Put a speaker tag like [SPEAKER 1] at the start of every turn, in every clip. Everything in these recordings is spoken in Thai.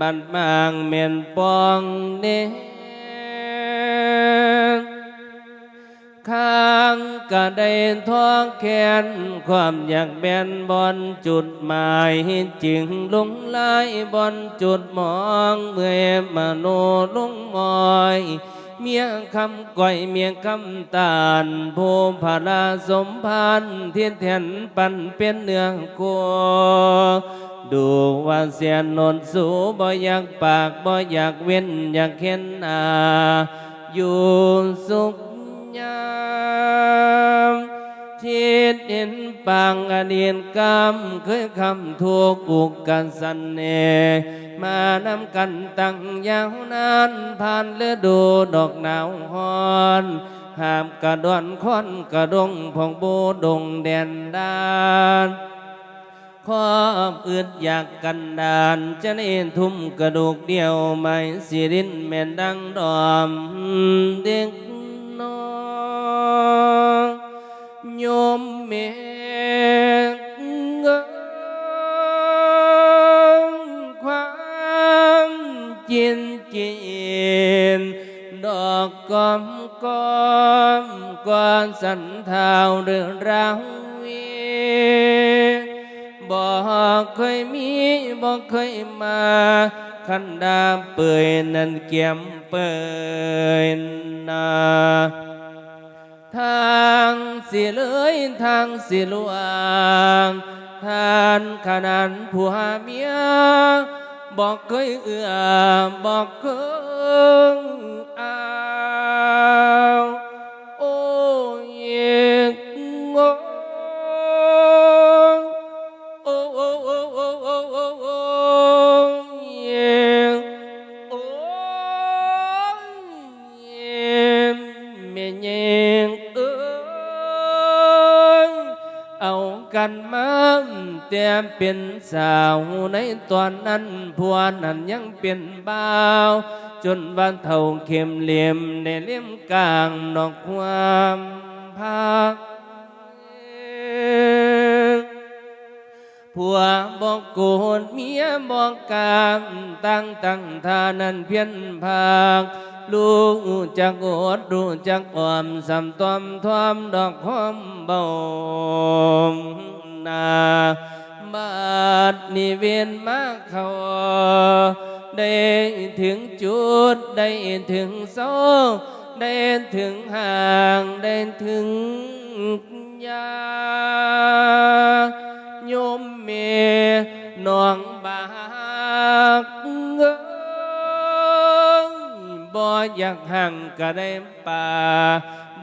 [SPEAKER 1] บันบางเม่นปองเน่ข้างกระไดท้องแขนความอยากแบนบอลจุดหมายจึงลงลายบอลจุดมองเมื่อมโนลงมอยเมียคำก้อยเมียคำตาลผู้พาราสมพันเทียนแทนปันเป็นเนื้อกัวดู ว่าเสียนนนสูบ่อยากปากบ่อยากเว้นอยากเห็นหน้าอยู่สุขยามทิดเห็นปางอดีตกรรมเคยคำทุกกุกกันสันเนมานำกันตั้งยาวนานผ่านฤดูดอกหนาวฮอนหามกระดอนค้อนกระดงพองโบดงแดนดาน ความอึดอยากกันดานจะเน้นทุ่มกระดูกเดียวไม่สิรินแม่นดังดอมเด็กน้องโยมเมฆเงความจินจินดอกกอมกอมกวนสันเทาวเรื่องราวเวี บอกเคยมีบอกเคยมาขันดาเปื่อยนั่นเกี่ยมเปื่อยนาทางสิเลยทางสิลวงทานขนาดผัวเมียบอกเคยเอื้อบอกเคยอ้าวโอ้ยงอ งเอ้ยเอากันมาแต่เป็นสาวในตอนนั้นผัวนั้นยังเป็นบ่าว จนวันเท่าเข็มเหลี่ยมในเลี่ยมกลางดอกความพักผัวบอกโกนเมียบอกกามตั้งตั้งท่านั้นเพียนภาค ลูกจักอดรู้จักอ่อมสำตอมทอมดอกหอมเบานาบาดนิเวียนมาเขาได้ถึงจุดได้ถึงโซได้ถึงห่างได้ถึงยาโยมเมน้องบาก อยากห่างก็ได้ป่า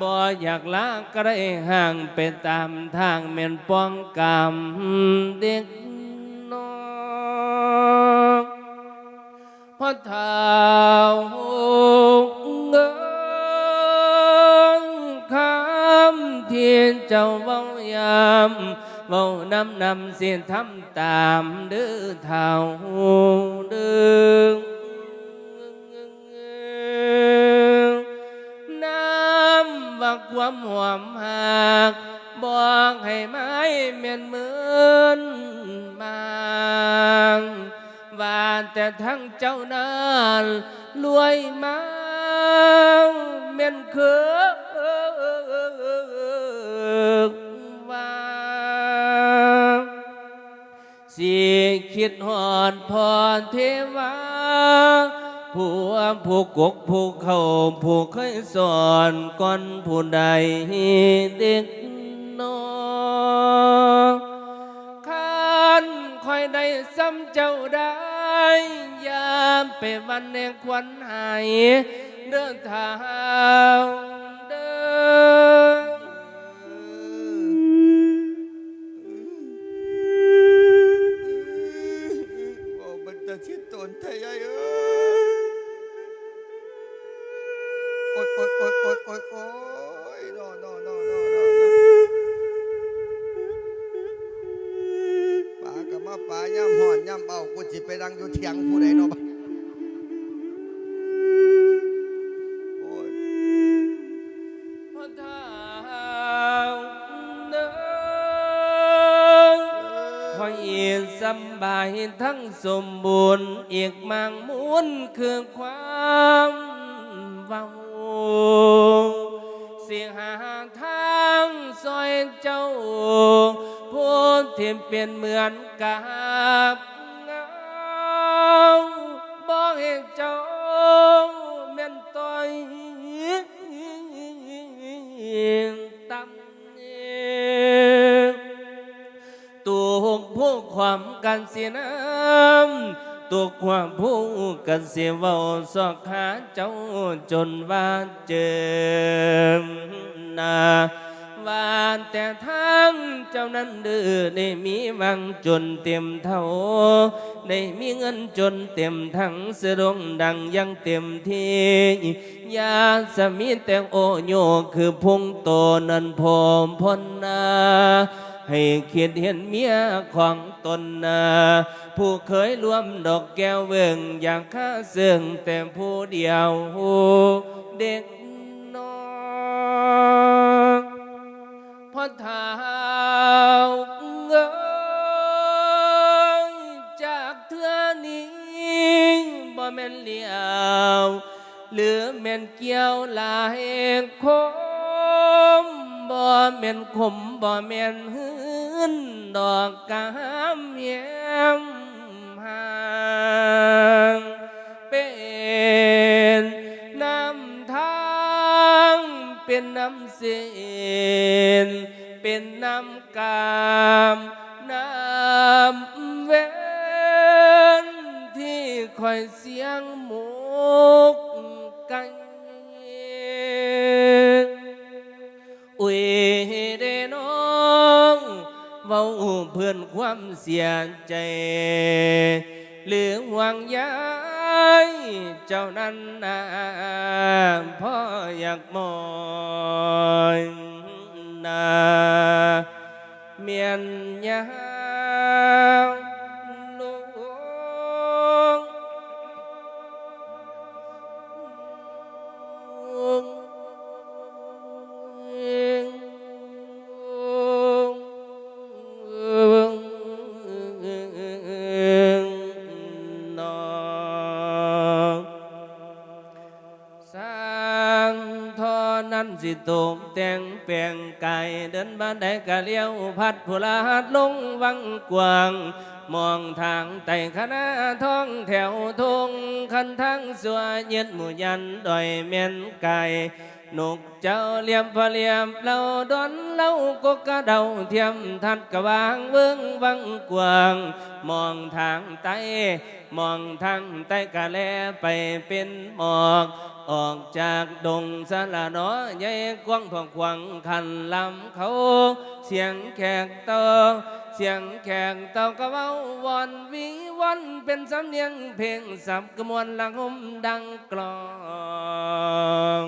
[SPEAKER 1] บ่อยากลาก็ได้ห่างไปตามทางเม่นป้องกรรมเด็กน้องพอเท้าเงยคำเทียนเจ้าเว้ายามเว้านำนำเสียนทำตามเด้อเท่าเด้อ น้ำว่าความหวามหากบอกให้ไม้เมียนเหมือนบางว่าแต่ทั้งเจ้านั้นรอว่าสิคิดหอดพรเทวาผู้ผู้กกผู้เข้าผู้เคยสอนก่อนผู้ใดเด็กน้อยขันคอยได้ซ้ำเจ้าได้ยามไปวันแห่งควันหายเดินทาง
[SPEAKER 2] ôi ôi ôi ôi ôi. No no no no no bà cả má, bà nhám hòn, nhám bao cô chỉ phải đang vô thiang bà. Dăm bài thăng sồm buồn yệt mang muốn khương khoang. ผู้
[SPEAKER 1] ที่เป็นเหมือนกับเงาบอกให้เจ้าแม่นต่อยตำเนตัวผู้ความกันเสียน้ำตัวความผู้กันเสียเว้าสอกหาเจ้าจนว่าเจอหนา วานแต่ทางเจ้านั้นดื้อได้มีวังจนเต็มเท่าได้มีเงินจนเต็มทั้งเสดงดังยังเต็มที่ยาสมีแต่โอโยคือพุงโตนันพอมพนนาให้คิดเห็นเมียของตนนาผู้เคยรวมดอกแก้วเวงอยากข้าเสื่องแต่ผู้เดียวเด็กน้อย พอเท้าเงยจากเทือนี้บ่แม่นเลี้ยวหรือแม่นเกี่ยวลายคมบ่แม่นขมบ่แม่นหืนดอกกามเยี่ยม น้ำเส้นเป็นน้ำกามน้ำเวนที่คอยเสียงหมูกกันอุ้ยเดน้องเว้าเพื่อนความเสียใจหรือหวังยา ยเจ้านั้นนาพ่ออยากมอยนาเมียนยา บ้านใดกะเลี้ยวพัดผู้ลาดลงวังกว้าง มองทางไต่คณะท้องแถวทงคันทั้งสัวเย็ดหมู่ยันดอยเมียนไก่นกเจ้าเลี่ยมพะเลี่ยมเราดอนเราก็กระเดาเทียมทัดกระวางเบื้องวังกว้าง มองทางใต้มองทางใต้กะแลไปเป็นหมอก ออกจากดงสะละน้อใหญ่กว้างทองขวางคันลำเขา เสียงแขกเตอเสียงแขกเตากะเว้าวอนวิวันเป็นสำเนียงเพลงสับกระมวลละหมดังกลอง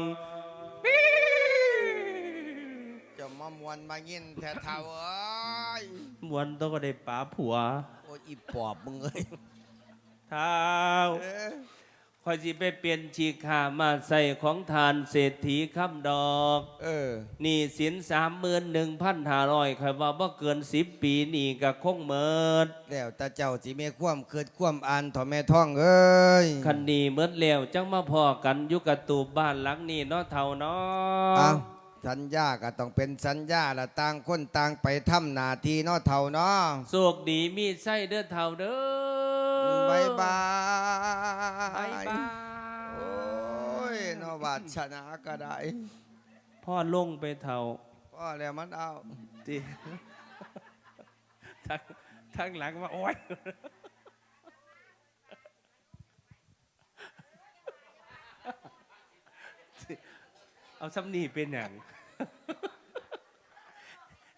[SPEAKER 2] เจะมามวนมายินแท้เท่าเอ้ย
[SPEAKER 1] มวนต้องก็ได้ป๋าผัว
[SPEAKER 2] โอ้ยอีปอบมึงเอ้ย
[SPEAKER 1] เท้า
[SPEAKER 2] เอ้ย
[SPEAKER 1] คอยสิไปเปลี่ยนชีขามาใส่ของทานเศรษฐีคำดอก
[SPEAKER 2] เออ
[SPEAKER 1] หนี่สินสามหมื่นหนึ่งพันห้าร้อยคอยว่าบ่เกินสิบปีนี่ก็คงเมิด
[SPEAKER 2] แล้วตาเจ้าสิเมความเกิดความอ่านถ่อแม่ท้องเอ้ย
[SPEAKER 1] คันดีเมิดแล้วจังมาพอกันอยุกระตูบบ้านหลังนี้เนาะเท่าเนา
[SPEAKER 2] เอาะสัญญาก็ต้องเป็นสัญญาละต่างคนต่างไปทำหน้าที่เนาะเท่าเนาะ
[SPEAKER 1] โชคดีมีไส้เด้อเท่าเด้อ บา
[SPEAKER 2] ยบา
[SPEAKER 1] บาย
[SPEAKER 2] ย
[SPEAKER 1] บาย
[SPEAKER 2] โอ้ยเนอวาชนะก็ได้
[SPEAKER 1] พ่อลงไปเท่า
[SPEAKER 2] พ่อแล้วมันเอา
[SPEAKER 1] ที่ทั้งทั้งหลังว่าโอ๊ยเอาซ้ำนี่เป็นอย่าง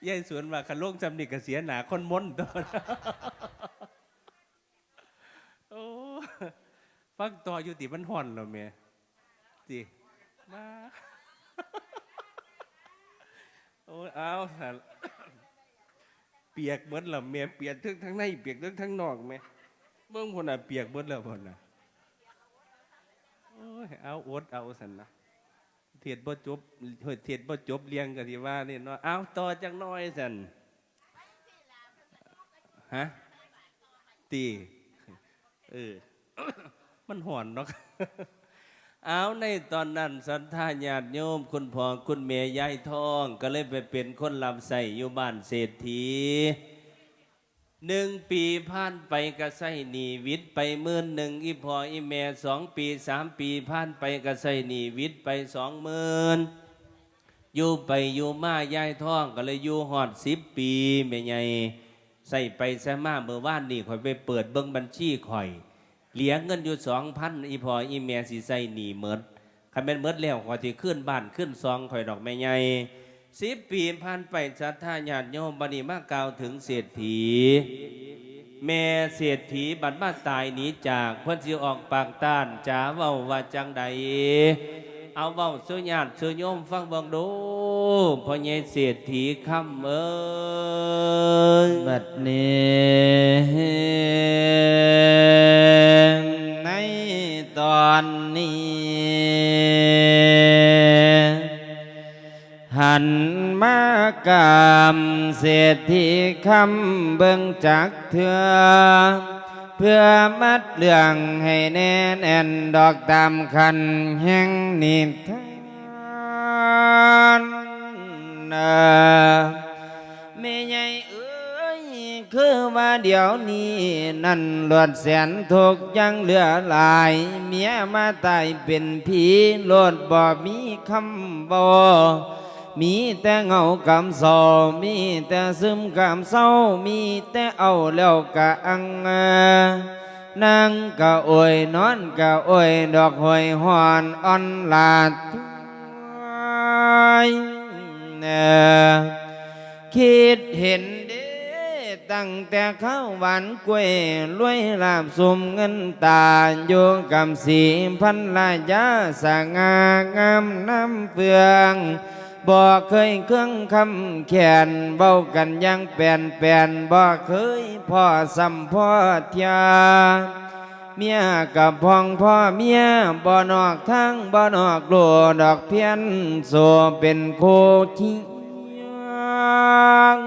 [SPEAKER 1] ยายสวนว่าคันโลกจำนี่ก็เสียหนาคนมนต์ตัว โอ้ ฟังต่ออยู่ติมันห่อนแล้วเมียติมาโอ้เอาสันเปียกเบิดแล้วเมียเปียกทั้งทั้งในเปียกทั้งทั้งนอกแม่เบิ่งคนน่ะเปียกเบิดแล้วคนน่ะโอ้ยเอาอดเอาสันนะเทียดบ่จบเฮ้ยเทียดบ่จบเรียงก็ที่ว่านี่เนาะเอาต่อจักหน้อยสันฮะตีเออ มันห่อนเนาะเอาในตอนนั้นสันทาญาติโยม คุณพ่อคุณเมียยายทอง ก็เลยไปเป็นคนลำใส่อยู่บ้านเศรษฐีหนึ่งปีผ่านไปก็ใส่หนีวิทย์ไปมื่นหนึ่งอีพออีแม่สองปีสามปีผ่านไปก็ใส่หนีวิทย์ไปสองมื่นอยู่ไปอยู่มายายทองก็เลยอยู่หอดสิบปีแม่ใหญ่ใส่ไปใส่มาเมื่อวานนี่ข่อยไปเปิดเบิ้งบัญชีข่อย เหลียเงินอยู่สองพันอีพออีแม่สิใส่หนีเมิดคันเป็นเมิดแล้วขอยที่ขึ้นบ้านขึ้นซองข่อยดอกแม่ใหญ่สิบปีผ่านไปสัทธาญาติโยมบัดนี้มากล่าวถึงเศรษฐี แม่เศรษฐีบัดมาตายหนีจากเพื่อนสิออกปากต้านจ๋าเว้าว่าจังใดเอาเว้าสุญาติสุโยมฟังเบังดู พ่อใหญ่เศรษฐีคำเอ้ย
[SPEAKER 3] บัดนี้ในตอนนี้ หันมากามเศรษฐีคำเบิ่งจักเถื่อเพื่อมัดเรื่องให้แน่นแน่นดอกตามคันแห่งนิทาน แม่ใหญ่เอ้ยคือว่าเดี๋ยวนี้ นั่นหลวดแสนทุกยังเหลือหลาย เมียมาตายเป็นผีโลดบ่มีคำบอมีแต่เงากำเศร้ามีแต่ซึมกำเศร้ามีแต่เอาแล้วกะอังเอ่อนางกะโอยนอนกะโอยดอกหอยหอนอ่อนลาดทุยเอ่อ คิดเห็นเด้ตั้งแต่เข้าหวานกล้วยรวยลาบสมเงินตาอยู่กับสีพันลายาสงางามน้ำเฟืองบ่เคยเครื่องคำแขนเบ้ากันยังแปลนแปลนบ่เคยพ่อสัมพ่อเทีย เมียกับพองพ่อเมียบ่นอกทั้งบ่นอกโลดอกเพียนโซเป็นโคที่ยัง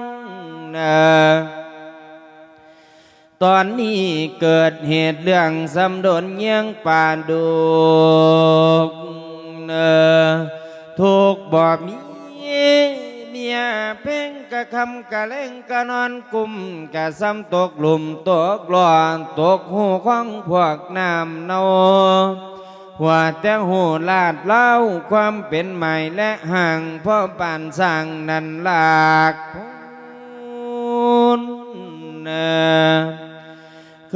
[SPEAKER 3] เอ่อตอนนี้เกิดเหตุเรื่องสำดนเยี่ยงป่าดุกเอ่อถูกบ่มี เมียเพ่งกะคำกะเล่งกะนอนกลุ่มกะซ้ำตกหลุมตกหลอนตกหูของพวกน้ำเนาหัวแต่หูลาดเล่าความเป็นใหม่และห่างพ่อปานสั่งนันลากพูนเอ่อ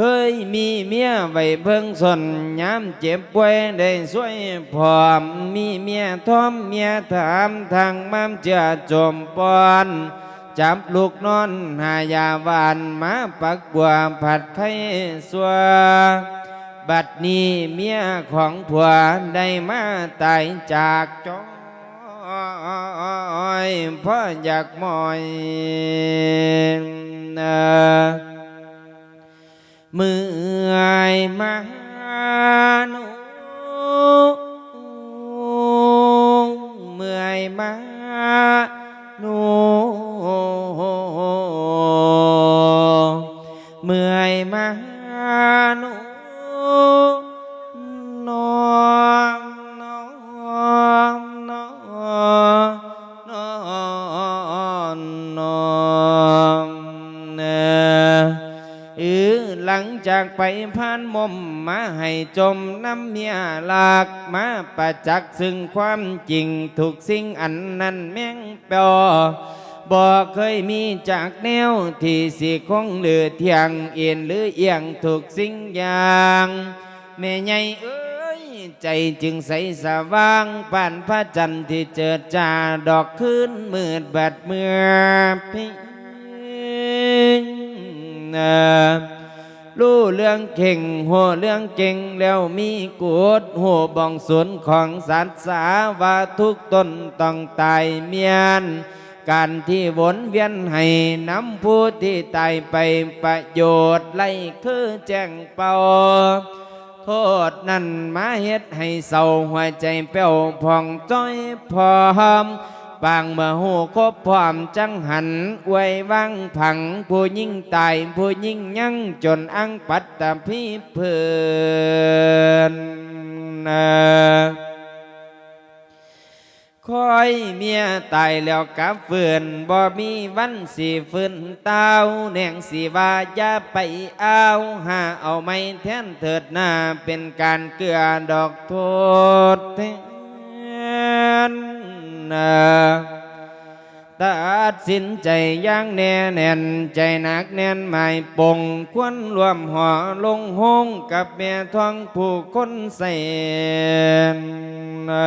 [SPEAKER 3] เคยมีเมียไว้เพิ่งสนย้ำเจ็บป่วยได้สวยพร้อมมีเมียทอมเมียถามทางมามเจือจมปอนจับลูกนอนหายาหวานมาปักบัวผัดไข่สัวบัดนี้เมียของผัวได้มาตายจากจอยเพราะอยากมอยเออ เมื่อยมา จมน้ำเมียหลากมาประจักษ์ซึ่งความจริงทุกสิ่งอันนั้นแม่งเปอบ่เคยมีจากแนวที่สิคงเหลือเทียงเอียนหรือเอียงถูกสิ่งอย่างแม่ใหญ่เอ้ยใจจึงใสสว่างปานพระจันทร์ที่เจิดจ้าดอกคืนมืดบัดเมื่อพิง รู้เรื่องเก่งหัวเรื่องเก่งแล้วมีกูดหัวบองสวนของสัตว์สาว่าทุกตนต้องตายเมียน การที่วนเวียนให้น้ำผู้ที่ตายไปประโยชน์ไล่คือแจ้งเป่าโทษนั่นมาเฮ็ดให้เศร้าหัวใจเป้วผ่องจ้อยพอม ปางเมื่อหูคบพร้อมจังหันอวยวังผัง ผู้ยิ่งตายผู้ยิ่งยังจนอังปัตตะพีเพื่อนคอยเมียตายแล้วกับเฟือนบ่มีวันสิฟืนเต้าแหน่งสิว่าอย่าไปเอาหาเอาไม่แทนเถิดหน้าเป็นการเกลือดอกโทษแทน ตัดสินใจย่างแน่แน่นใจหนักแน่นหมายปงควรรวมห่อลงหงกับแม่ท้องผู้คนใส่เอ่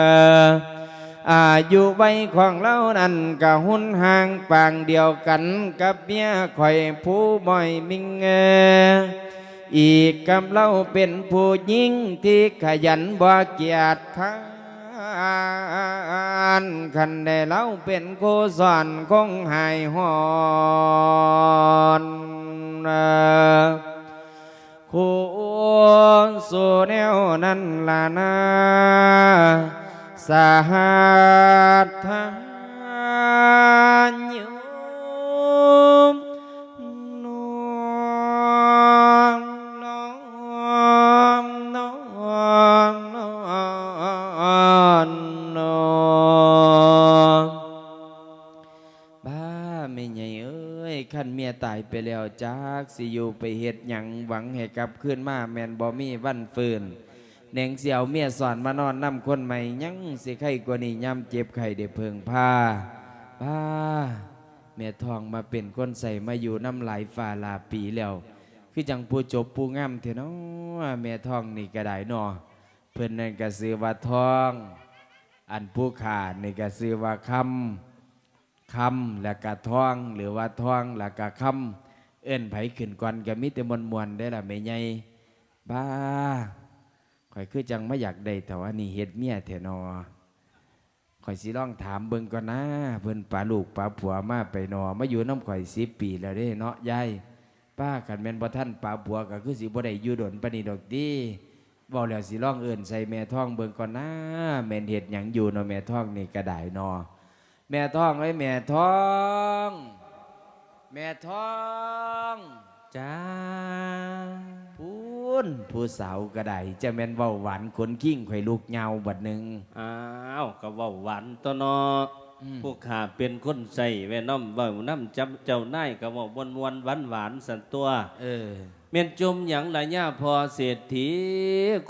[SPEAKER 3] อายุไว้ของเรานั้นก็หุ่นห่างปางเดียวกันกับเมียข่อยผู้บ่อยมิงเออีกกับเราเป็นผู้หญิงที่ขยันบ่เกียจค้านคันได้เล่าเป็นโคสอนคง หายหอนเอ่อคู่สู่แนวนั้นล่ะนะ ไปแล้วจากสิอยู่ไปเฮ็ดหยังหวังให้กลับคืนมาแมนบ่มีวันฟื้นแหน่งเสี่ยวเมียสอนมานอนนำคนใหม่ยังสิไข้กว่านี้ย่ำเจ็บไข้ได้เพิงผ้าบ้าแม่ทองมาเป็นคนใส่มาอยู่น้ำไหลฝ่าลาปีแล้วคือจังผู้จบผู้งามเถอะเนาะแม่ทองนี่ก็ได้นาะเพิ่นนั่นก็ซื้อว่าทอง อันผู้ขาดนี่ก็ซื้อว่าคำคำแล้วก็ทองหรือว่าทองแล้วก็คำ เอิ้นไผขึ้นก่อนก็มีแต่มวลมวลได้ละแม่ใหญ่บ้าข่อยคือจังไม่อยากได้แต่ว่านี่เฮ็ดเมียเถนาะข่อยสิลองถามเบิ่งก่อนนะเพิ่นปลาลูกปลาผัวมาไปนอมาอยู่น้ำข่อยสิปีแล้วเด้เนาะยายป้าขันแม่นบ่ท่านป้าบัวก็คือสิบ่ได้อยู่ดนปนีดอกดีเว้าแล้วสิร้องเอิ้นใส่แม่ท้องเบิ่งก่อนนะแม่นเฮ็ดหยังอยู่เนาะแม่ท้องนี่ก็ได้เนาะแม่ท้องเอ้ยแม่ท้อง แม่ท้อง
[SPEAKER 1] จ้า
[SPEAKER 3] พูนผู้สาวก็ได้จะแม่นเว้าหวานคนกิ้งข่อยลูกเหงาบัดหนึง
[SPEAKER 1] อ้าวก็เว้าหวานตัวเนอ
[SPEAKER 3] อืม
[SPEAKER 1] ผู้ขาเป็นคนใส่แว่น้อมเว้าน้ำจับเจ้านายก็เว้าวนวนหวานหวานๆสันตัว
[SPEAKER 3] เออ
[SPEAKER 1] เมียนจมหยังละย่าพอเศรษฐี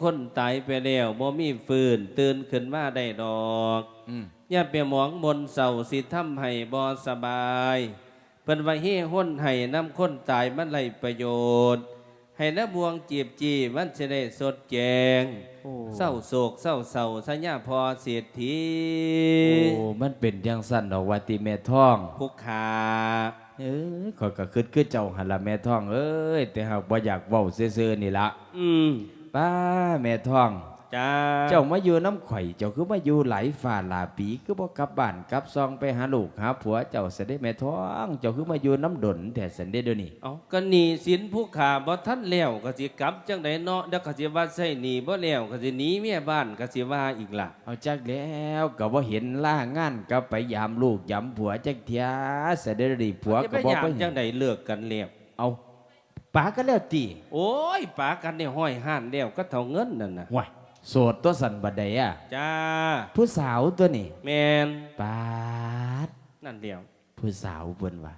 [SPEAKER 1] คนตายไปแล้วบ่มีฟืน ตื่นขึ้นมาได้ดอก
[SPEAKER 3] อืม
[SPEAKER 1] อย่าไปหมองบนเสาสิทำให้บ่สบาย เพิ่นว่าเฮ่ห้นให้น้ำคนตายมันไรประโยชน์ ให้น้ำบวงจีบจีมันจะได้สดแจง
[SPEAKER 3] โอ้
[SPEAKER 1] เศร้าโศกเศร้าเศร้าสัญญาพอเศรษฐี
[SPEAKER 3] โอ้มันเป็นจังซั่นดอกว่าติแม่ท้อง
[SPEAKER 1] ผู้ขา
[SPEAKER 3] เอ้ยข่อยก็คิดคือเจ้าหันละแม่ท้องเอ้ยแต่หากบ่อยากเว้าซื่อๆนี่ละ
[SPEAKER 1] อืม
[SPEAKER 3] ป้าแม่ท้อง
[SPEAKER 1] จ้า
[SPEAKER 3] เจ้ามาอยู่น้ำข่อย เจ้าคือมาอยู่หลายฝ่าหลายปีคือบ่กลับบ้านกลับซองไปหาลูกหาผัวเจ้าเสด็จแม่ท้อง เจ้าคือมาอยู่น้ำดนแต่สันเดเดี๋ยวนี้
[SPEAKER 1] เอาก็หนีสินผู้ขาบ่ทันแล้วก็สิกลับจังไดเนาะเดี๋ยวก็สิว่าใส่หนีบ่แล้วก็สิหนีเมียบ้านก็สิว่าอีกล่ะ
[SPEAKER 3] เอาจักแล้วก็บ่เห็นล่างานก็ไปยามลูกยามผัวจักเทียเสด็จเดี๋ยวนี้ผัว
[SPEAKER 1] จะ
[SPEAKER 3] ก็
[SPEAKER 1] ไป
[SPEAKER 3] บ่
[SPEAKER 1] ยาม
[SPEAKER 3] ไป
[SPEAKER 1] จังไดเลิกกันแล้ว
[SPEAKER 3] เอาป้าก็แล้วติ
[SPEAKER 1] โอ้ยปากันเนี่ยห้อยห่านแล้วก็เท่าเงินนั่นน่ะ
[SPEAKER 3] ห่วย โสดตัวสันบัดใดอะ
[SPEAKER 1] จ้า
[SPEAKER 3] ผู้สาวตัวนี้
[SPEAKER 1] แมน
[SPEAKER 3] ปาด
[SPEAKER 1] นั่นเดียว
[SPEAKER 3] ผู้สาวเพิ่นว่า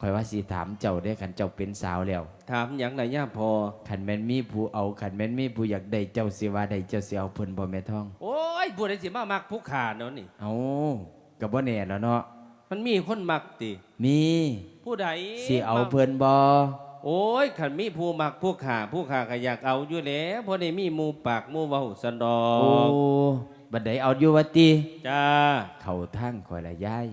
[SPEAKER 3] คอยว่าสิถามเจ้าได้ขันเจ้าเป็นสาวแล้ว
[SPEAKER 1] ถามหยังไหนย่าพอ
[SPEAKER 3] ขันแม่นมีผู้เอาขันแม่นมีผู้อยากได้เจ้าสิว่าได้เจ้าสิเอาเพิ่นบ่แม่ท้อง
[SPEAKER 1] โอ้ยผู้ใดสิมามักผู้ขาเนาะนี่
[SPEAKER 3] เอาก็บ่แน่แล้วเนาะ
[SPEAKER 1] มันมีคนมักติ
[SPEAKER 3] มี
[SPEAKER 1] ผู้ใด
[SPEAKER 3] สิเอา
[SPEAKER 1] มัก
[SPEAKER 3] เพิ่นบ่
[SPEAKER 1] โอ้ยขันมีผู้มักผู้ขาผู้ขาก็อยากเอาอยู่แล้วเพราะได้มีหมู่ปากหมู่เว้าสันดอ
[SPEAKER 3] โอ้
[SPEAKER 1] ก
[SPEAKER 3] บัดใดเอาอยู่ว่าติ
[SPEAKER 1] จ้า
[SPEAKER 3] เข้าทางคอยละยาย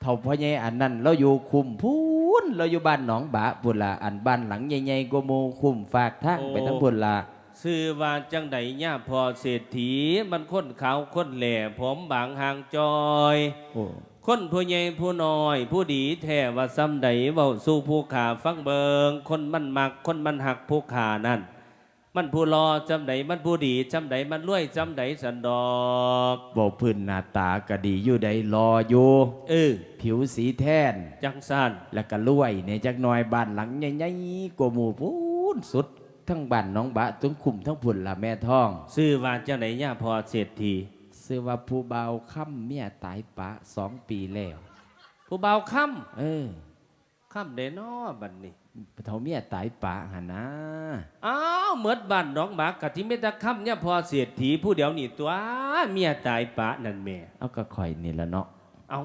[SPEAKER 3] เท่าพ่อใหญ่อันนั้นเราอยู่คุมพูนเราอยู่บ้านหนองบะพุ่นล่ะอันบ้านหลังใหญ่ๆกว่าหมู่คุมฝากทางไปทั้งพุ่นล่ะ
[SPEAKER 1] ชื่อว่าจังไดย่าพอเศรษฐีมันคนขาวคนแหล่ผมบางหางจอย
[SPEAKER 3] โอ้
[SPEAKER 1] คนผู้ใหญ่ผู้น้อย ผู้ดีแท้ว่าซ้ำใดเว้าสู้ผู้ขาฟังเบิงคนมันมัก คนมันหักผู้ขานั่น มันผู้รอจำไดมันผู้ดีจำไดมันรวยจำไดสันดอก
[SPEAKER 3] บอกพื้นหน้าตาก็ดีอยู่ใดรออยู่
[SPEAKER 1] เออ
[SPEAKER 3] ผิวสีแทน
[SPEAKER 1] จังสัน
[SPEAKER 3] แล้วก็รวยในจักหน่อยบ้านหลังใหญ่ๆกว่าหมู่พูนสุด ทั้งบ้านน้องบะทั้งคุมทั้งพุ่นละแม่ท้อง
[SPEAKER 1] ซื้อว่าจังไดย่าพอเศรษฐี
[SPEAKER 3] ซื้อว่าผู้เบาค่ำเมียตายปะสองปีแล้ว
[SPEAKER 1] ผู้เบาวค่
[SPEAKER 3] เออำ
[SPEAKER 1] ค่ำเดนอบัดนี้
[SPEAKER 3] เท่าเมียตายปะหันนะ
[SPEAKER 1] อ้าวเหมือนบ้านน้องหมากกะที่ไม่ตะค่ำย่าพอเศรษฐีผู้เดียวนี่ตัวเมียตายปะนั่นแม่
[SPEAKER 3] เอาก็ข่อยนี่ละเนาะ
[SPEAKER 1] เอา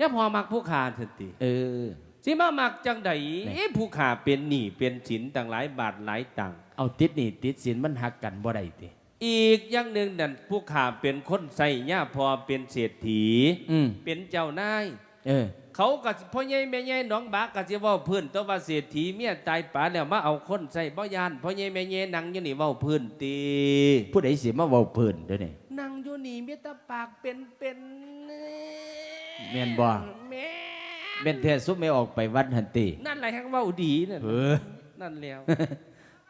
[SPEAKER 1] ย่าพอมักผู้ขาสติ
[SPEAKER 3] เออ
[SPEAKER 1] สิมามักจังได
[SPEAKER 3] ไหน
[SPEAKER 1] ผู้ขาเป็นหนี้เป็นสินต่างหลายบาทหลายตังค์
[SPEAKER 3] เอาติดนี่ติดสินมันหักกันบ่ได้ติ
[SPEAKER 1] อีกอย่างหนึ่งนั่นผู้ขาเป็นคนใส่ย่าพอเป็นเศรษฐี
[SPEAKER 3] อืม
[SPEAKER 1] เป็นเจ้านาย
[SPEAKER 3] เออ
[SPEAKER 1] เขาก็พ่อใหญ่แม่ใหญ่น้องบากก็สิเว้าพื้นตัวว่าเศรษฐีเมียตายป๋าแล้วมาเอาคนใส่บ่ยานพ่อใหญ่แม่ใหญ่นั่งอยู่นี่เว้าพื้นตี
[SPEAKER 3] ผู้ใดสิมาเว้าเพิ่นเด้อนี่
[SPEAKER 1] นั่งอยู่นี่มีแต่ปากเป็นเป็น
[SPEAKER 3] แม่นบ่
[SPEAKER 1] แม่
[SPEAKER 3] แม่นแท้ซุมไม่ออกไปวัดหันติ
[SPEAKER 1] นั่นแหละแฮงเว้าดีนั่น
[SPEAKER 3] เออ
[SPEAKER 1] นั่นแล้ว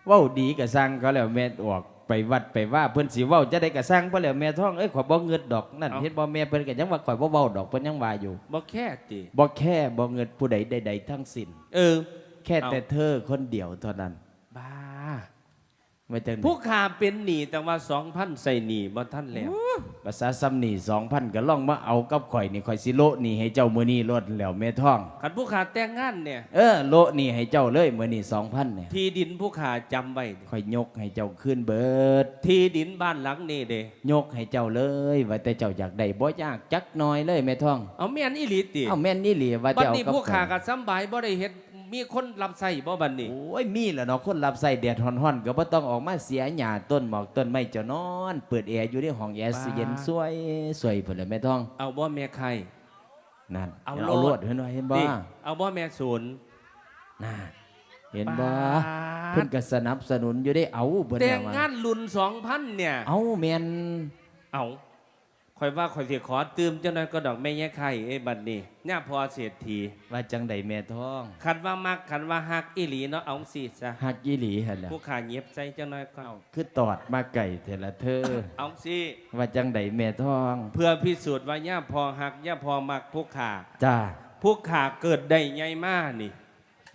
[SPEAKER 3] เว้าดีก็สร้างเขาแล้วแม่ออก ไปวัดไปว่าเพิ่นสิเว้าจะได้ก็สร้างเพราะแล้วแม่ท้องเอ้ยข่อยบ่เงิดดอกนั่นเฮ็ดบ่แม่เพิ่นก็ยังว่าข่อยบ่เว้าดอกเพิ่นยังว่าอยู่
[SPEAKER 1] บ่แค่ติ
[SPEAKER 3] บ่แค่บ่เงิดผู้ใดใดๆทั้งสิ้น
[SPEAKER 1] เออ
[SPEAKER 3] แค่
[SPEAKER 1] เอา
[SPEAKER 3] แต่เธอคนเดียวเท่านั้น
[SPEAKER 1] บ้า
[SPEAKER 3] ไม่จัง
[SPEAKER 1] ผู้ขาเป็นหนี้แต่ว่า2,000ใส่หนี้บ่ทันแล้ว
[SPEAKER 3] ภาษาซ้ำนี่2,000ก็ลองมาเอากับข่อยนี่ข่อยสิโละนี่ให้เจ้ามื้อนี้ลดแล้วแม่ท้อง
[SPEAKER 1] คันผู้ขาแต่งงานเนี่ย
[SPEAKER 3] เออโละนี่ให้เจ้าเลยมื้อนี้2,000เนี่ย
[SPEAKER 1] ที่ดินผู้ขาจำไว้
[SPEAKER 3] ข่อยยกให้เจ้าคืนเบิด
[SPEAKER 1] ที่ดินบ้านหลังนี้เด้
[SPEAKER 3] ยกให้เจ้าเลยว่าแต่เจ้าอยากได้บ่ยากจักหน้อยเลยแม่ท้อง
[SPEAKER 1] เอาแม่นอีหลีติ
[SPEAKER 3] เอาแม่นนี่หลีว่า
[SPEAKER 1] บัด
[SPEAKER 3] เจ้า
[SPEAKER 1] นี้
[SPEAKER 3] กับ
[SPEAKER 1] ผู้ขา
[SPEAKER 3] ข่อย
[SPEAKER 1] ก็สำบายบ่ได้เฮ็ด มีคนรับใช้บ่บัดนี้
[SPEAKER 3] โอ้ยมีแหละเนาะคนรับใส่แดดฮ้อนๆก็บ่ต้องออกมาเสียหญ้าต้นหมอกต้นไม้เจ้านอน เปิดแอร์อยู่ในห้องแอร์สิเย็นสวยสวยพุ่นแหละแม่ท้อง
[SPEAKER 1] เอาบ่แม่ไข่
[SPEAKER 3] นั่น
[SPEAKER 1] เอา
[SPEAKER 3] เอา
[SPEAKER 1] โล
[SPEAKER 3] โล
[SPEAKER 1] ด
[SPEAKER 3] ดเห็นบ่เห็นบ่
[SPEAKER 1] นี่เอาบ่แม่ศูนย์
[SPEAKER 3] น่ะเห็นบ่
[SPEAKER 1] ปาด
[SPEAKER 3] เพิ่นก็สนับสนุนอยู่ได้เอาเพิ่น
[SPEAKER 1] แต่
[SPEAKER 3] น่ะ
[SPEAKER 1] ง
[SPEAKER 3] ว่
[SPEAKER 1] งานรุ่น2,000เนี่ย
[SPEAKER 3] เอาแม่น
[SPEAKER 1] เอาข่ อยว่าข่อยสิขอตืมเจ้าหน่อยก็ดอกแม่แย่ไข่เอ้บัดนี้ย่าพอเศรษฐี
[SPEAKER 3] ว่าจังใดแม่ท้อง
[SPEAKER 1] คันว่ามักคันว่าฮักอีหลีเนาะเอาสิซะ
[SPEAKER 3] ฮักอีหลีหั่นแหละ
[SPEAKER 1] ผู้ขาเงียบใจเจ้าหน่อยก็เอา
[SPEAKER 3] คือตอดมาไก่เทละเธอ
[SPEAKER 1] เอาสิ
[SPEAKER 3] ว่าจังใดแม่ท้อง
[SPEAKER 1] เพื่อพิสูจน์ว่าย่าพอฮักย่าพอมักผู้ขา
[SPEAKER 3] จ้า
[SPEAKER 1] ผู้ขาเกิดได้ใหญ่มานี่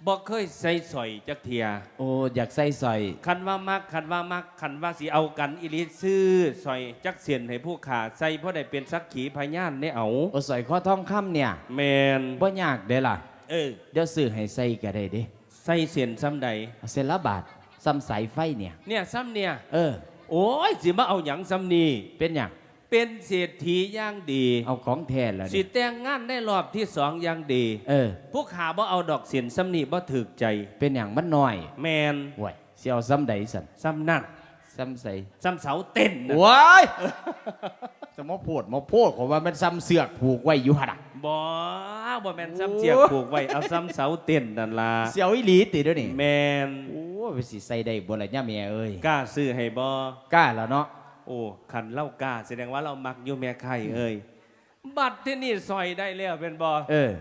[SPEAKER 1] บ่เคยใส่สอยจักเทีย
[SPEAKER 3] โอ้อยากใส่สร้อย
[SPEAKER 1] คันว่ามักคันว่ามักคันว่าสิเอากันอีหลิซื้อสอยจักเสียนให้ผู้ขาใส่เพราะได้เป็นสักขีพยานได้เอา
[SPEAKER 3] โอ้สร้อยคอทองคำเนี่ย
[SPEAKER 1] แมน
[SPEAKER 3] บ่ยากเด้ล่ะ
[SPEAKER 1] เออ
[SPEAKER 3] เดี๋ยวซื้อให้ใส่ก็ได้เด้
[SPEAKER 1] ใส่เสียนซ้ำใด
[SPEAKER 3] เอาเส้นละบาทซ้ำสายไฟเนี่ย
[SPEAKER 1] เนี่ยซ้ำเนี่ย
[SPEAKER 3] เออ
[SPEAKER 1] โอ้ยสิมาเอาหยังซ้ำนี่
[SPEAKER 3] เป็นหยัง
[SPEAKER 1] เป็นเศรษฐีอย่างดี
[SPEAKER 3] เอาของแท้แล้ว
[SPEAKER 1] สิ
[SPEAKER 3] นี่
[SPEAKER 1] แต่งงานได้รอบที่สองอย่างดี
[SPEAKER 3] เออ
[SPEAKER 1] ผู้ขาบ่เอาดอกเสียนซ้ำนี่บ่ถึกใจ
[SPEAKER 3] เป็นหยังมันน้อย
[SPEAKER 1] แมน
[SPEAKER 3] โว้ยสิเอาซ้ำใดสั่น
[SPEAKER 1] ซ้ำนั่น
[SPEAKER 3] ซ้ำใส่
[SPEAKER 1] ซ้ำเสาเต้นน่ะ
[SPEAKER 3] ว้ายจะมาพูดมาพูดขอว่ามันซ้ำเสือกผูกไว้อยู่หั่นน่ะ
[SPEAKER 1] บ่บ่แม่นซ้ำเจียกผูกไว้เอาซ้ำเสาเต้นนั่นล่ะ
[SPEAKER 3] เสียวอีหลีติเด้อนี่
[SPEAKER 1] แมน
[SPEAKER 3] โอ้ไปสิใส่ได้บ่ล่ะย่าแม่เอ้ย
[SPEAKER 1] กล้าซื้อให้บ่
[SPEAKER 3] กล้าแล้วเนาะ
[SPEAKER 1] โอ้คันเล่ากล้าแสดงว่าเรามักอยู่แม่ไข่เอ้ยบัตรที่นี่ซอยได้แล้วเป็นบ่
[SPEAKER 3] เออ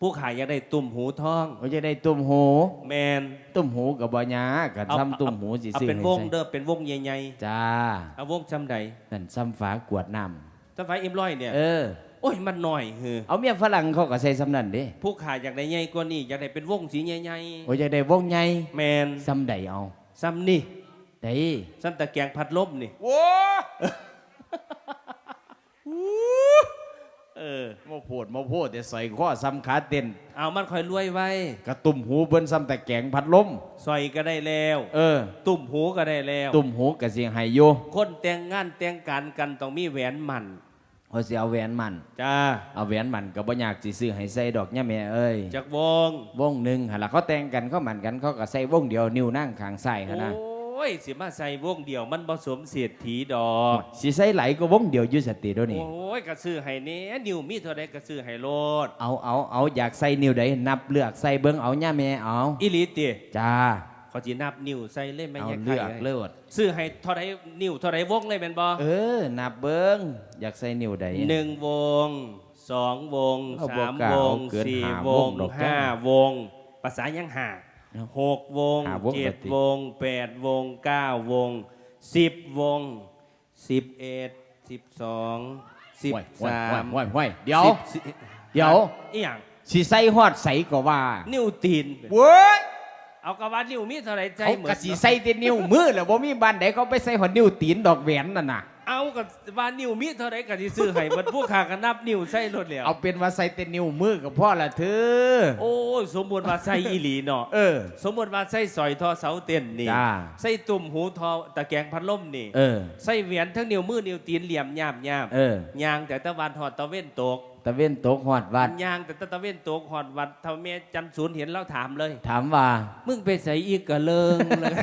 [SPEAKER 1] ผู้ขายอยากได้ตุ่มหูทอง
[SPEAKER 3] ว่าจะได้ตุ่มหู
[SPEAKER 1] แมน
[SPEAKER 3] ตุ่มหูกับบ่ยากัน
[SPEAKER 1] เอา
[SPEAKER 3] ซ้ำตุ่มหูสิ
[SPEAKER 1] เอา
[SPEAKER 3] ซื้อ
[SPEAKER 1] เป็น
[SPEAKER 3] ให้
[SPEAKER 1] วง
[SPEAKER 3] ใส่
[SPEAKER 1] เด้อเป็นวงใหญ่
[SPEAKER 3] จ้า
[SPEAKER 1] ๆเอาวงจำใด
[SPEAKER 3] นั่นซ้ำฝากวดน้ำ
[SPEAKER 1] ถ้าไฟเอ็มร้อยเนี่ย
[SPEAKER 3] เออ
[SPEAKER 1] โอ้ยมันหน่อยเฮือ
[SPEAKER 3] เอาเมียฝรั่งเขาก็ใส่ซ้ำนั่นเด้
[SPEAKER 1] ผู้ขายอยากได้ใหญ่กว่านี้อยากได้เป็นวงสีใหญ่
[SPEAKER 3] โอ้ยจะได้วงใหญ่
[SPEAKER 1] ๆแมน
[SPEAKER 3] ซ้ำใดเอา
[SPEAKER 1] ซ้ำนี่
[SPEAKER 3] ได้
[SPEAKER 1] ซ้ำตะแกรงพัดลมนี่
[SPEAKER 3] โว้
[SPEAKER 1] เออ
[SPEAKER 3] มาพูดมาพูดแต่ใส่ข้อซ้ำขาเต้น
[SPEAKER 1] เอามันค่อยรวยไว้
[SPEAKER 3] กระตุ่มหูเบิ้นซ้ำแต่แกงพัดลม
[SPEAKER 1] ซอยก็ได้แล้ว
[SPEAKER 3] เออ
[SPEAKER 1] ตุ่มหูก็ได้แล้ว
[SPEAKER 3] ตุ่มหูกับเสียงไฮโย
[SPEAKER 1] คนแต่งงานแต่งการกันต้องมีแหวนหมัน
[SPEAKER 3] เขาสิเอาแหวนมัน
[SPEAKER 1] จ้า
[SPEAKER 3] เอาแหวนมันก็บ่อยากสิซื้อให้ใส่ดอกเนี่ยแม่เอ้ย
[SPEAKER 1] จากวง
[SPEAKER 3] วงหนึ่งหั่นล่ะเขาแต่งกันเขาหมันกันเขาก็ใส่วงเดียวนิ้วนั่งข้างซ้ายหั่นนะ
[SPEAKER 1] โอ้ ยสิมาใส่วงเดียวมันผสมเศรษฐีดอก
[SPEAKER 3] สิใส่ไหลก็วงเดียวอยู่สติเด้วยวนี่
[SPEAKER 1] โอ้ยกระซื้อให้เนี้ยนิวมีเท่าใดกระซื้อให้โลด
[SPEAKER 3] เอาเอาเอาอยากใส่นิ้วใดนับเลือกใส่เบิ้งเอาเนี่ยแม่เอา
[SPEAKER 1] อีหลีติ
[SPEAKER 3] จ้า
[SPEAKER 1] เขาจีนับนิวใส่เล่นไม่
[SPEAKER 3] เอา
[SPEAKER 1] แยก
[SPEAKER 3] เลือก
[SPEAKER 1] ไข่
[SPEAKER 3] เลือด
[SPEAKER 1] ซื้อให้เท่าใดนิวเท่าใดวงเลยเป็นบ่
[SPEAKER 3] เออนับเบิ้งอยากใส่นิ้วใด
[SPEAKER 1] หนึ่งวงสองวง
[SPEAKER 3] เอา
[SPEAKER 1] สาม
[SPEAKER 3] บ่กล้าว
[SPEAKER 1] ง
[SPEAKER 3] เอาเกิน
[SPEAKER 1] สี่
[SPEAKER 3] ห้าวว
[SPEAKER 1] ง
[SPEAKER 3] งดอก
[SPEAKER 1] ห้า
[SPEAKER 3] จ้า
[SPEAKER 1] วงภาษายังหา หกวง
[SPEAKER 3] หาวง
[SPEAKER 1] เจ็ด
[SPEAKER 3] ปกติ
[SPEAKER 1] วงแปดวงเก้าวงสิบวงสิบเอ็ดสิบสองสิบ
[SPEAKER 3] ห้วย
[SPEAKER 1] สาม
[SPEAKER 3] ห้วยห้วยห้วยเดี๋ยว
[SPEAKER 1] สิบสี่
[SPEAKER 3] เดี๋ยว
[SPEAKER 1] อีหยัง
[SPEAKER 3] สิใส่ฮอดใสก็ว่า
[SPEAKER 1] นิ้วตีน
[SPEAKER 3] เว้ย
[SPEAKER 1] เอากระวานิ้วมีเท่าไหรใจ
[SPEAKER 3] เขา
[SPEAKER 1] เหมื
[SPEAKER 3] ก
[SPEAKER 1] อ
[SPEAKER 3] ระ
[SPEAKER 1] น
[SPEAKER 3] สีใส่แต่นิ้วมือแล้วบ่มีบ้านใดเขาไปใส่หอดนิ้วตีนดอกแหวนนั่นน่ะ
[SPEAKER 1] เอากับว่านิ้วมีเท่าไหรก็สิซื้อให้มันพวกขากันนับนิ้วใส่รถแล้ว
[SPEAKER 3] เอาเป็นว่าใส่แต่นิ้วมือก็พอละเธอ
[SPEAKER 1] โอ้ยสมบูรณ์ว่าใส่อีหลีเนาะ
[SPEAKER 3] เออ
[SPEAKER 1] สมบูรณ์ว่าใส่สอยทอเสาเต้นนี่
[SPEAKER 3] จ้า
[SPEAKER 1] ใส่ตุ่มหูทอตะแกรงพัดลมนี่
[SPEAKER 3] เออ
[SPEAKER 1] ใส่เหวียนทั้งนิ้วมือนิ้วตีนเหลี่ยมย่ามย่าม
[SPEAKER 3] เออ
[SPEAKER 1] ยางแต่ตะวันหอดตะเว้นตก
[SPEAKER 3] ตะเว้นตกฮอดวัด
[SPEAKER 1] ยางแต่ตะเว้นตกหอดวัดเท่าเมียจันศูนย์เห็นแล้วถามเลย
[SPEAKER 3] ถามว่า
[SPEAKER 1] มึงไปใส่อีกกะเลิงเลย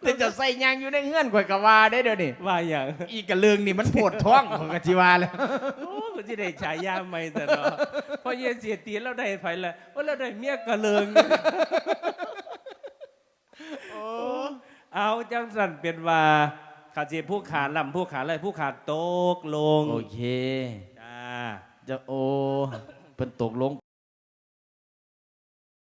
[SPEAKER 3] แต่จะ ใส่ยางอยู่ในเงื่อนข่อยก็ว่าได้เดี๋ยวนี้
[SPEAKER 1] ว่าอย่าง
[SPEAKER 3] อีกกะเลืองนี่มันปวดท้องของกะจิวาเลย
[SPEAKER 1] โอ้กูจะได้ฉายาใหม่แต่เนาะพอเย็นเสียตีนเราได้ไผละว่าเราได้เมียกะเลิงเอาจังสันเป็นว่าขาเจผู้ขาลำผู้ขาเลยผู้ขาตกลง
[SPEAKER 3] โอเค
[SPEAKER 1] จ้า
[SPEAKER 3] จะโอเป็นตกลง